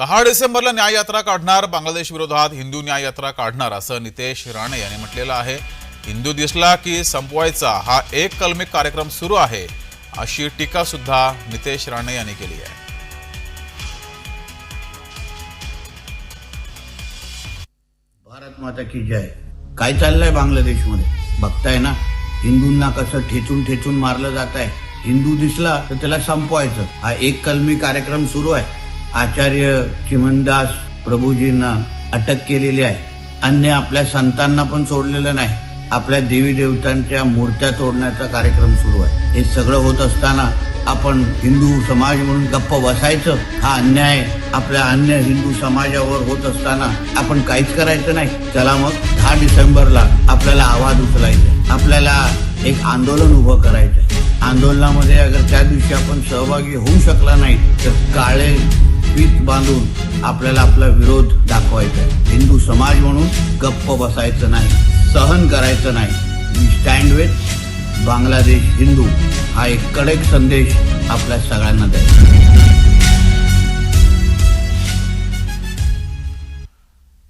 दहा डिसेंबरला न्याय यात्रा काढणार बांगलादेश विरोधात हिंदू न्याय यात्रा काढणार असं नितेश राणे यांनी म्हटलेलं आहे. हिंदू दिसला की संपवायचा हा एक कलमिक कार्यक्रम सुरू आहे अशी टीका सुद्धा नितेश राणे यांनी केली आहे. भारत माता की जय. काय चाललंय बांगलादेशमध्ये? बघताय ना? हिंदूंना कसं ठेचून ठेचून मारलं जात आहे हिंदू दिसला तर त्याला संपवायचं. हा एक कलमी कार्यक्रम सुरू आहे. आचार्य चिमनदास प्रभूजींना अटक केलेली आहे. अन्य आपल्या संतांना पण सोडलेलं नाही. आपल्या देवी देवतांच्या मूर्त्या तोडण्याचा कार्यक्रम सुरू आहे. हे सगळं होत असताना आपण हिंदू समाज म्हणून गप्प बसायचं हा अन्याय आपल्या अन्य हिंदू समाजावर होत असताना आपण काहीच करायचं नाही. चला मग दहा डिसेंबरला आपल्याला आवाज उचलायचा आपल्याला एक आंदोलन उभं करायचं आंदोलनामध्ये अगर त्या दिवशी आपण सहभागी होऊ शकला नाही तर काळे बांधून आपल्याला आपला विरोध दाखवायचा आहे. हिंदू समाज म्हणून गप्प बसायचं नाही सहन करायचं नाही. स्टँड विथ बांगलादेश हिंदू हा एक कडक संदेश आपल्या सगळ्यांना द्यायचा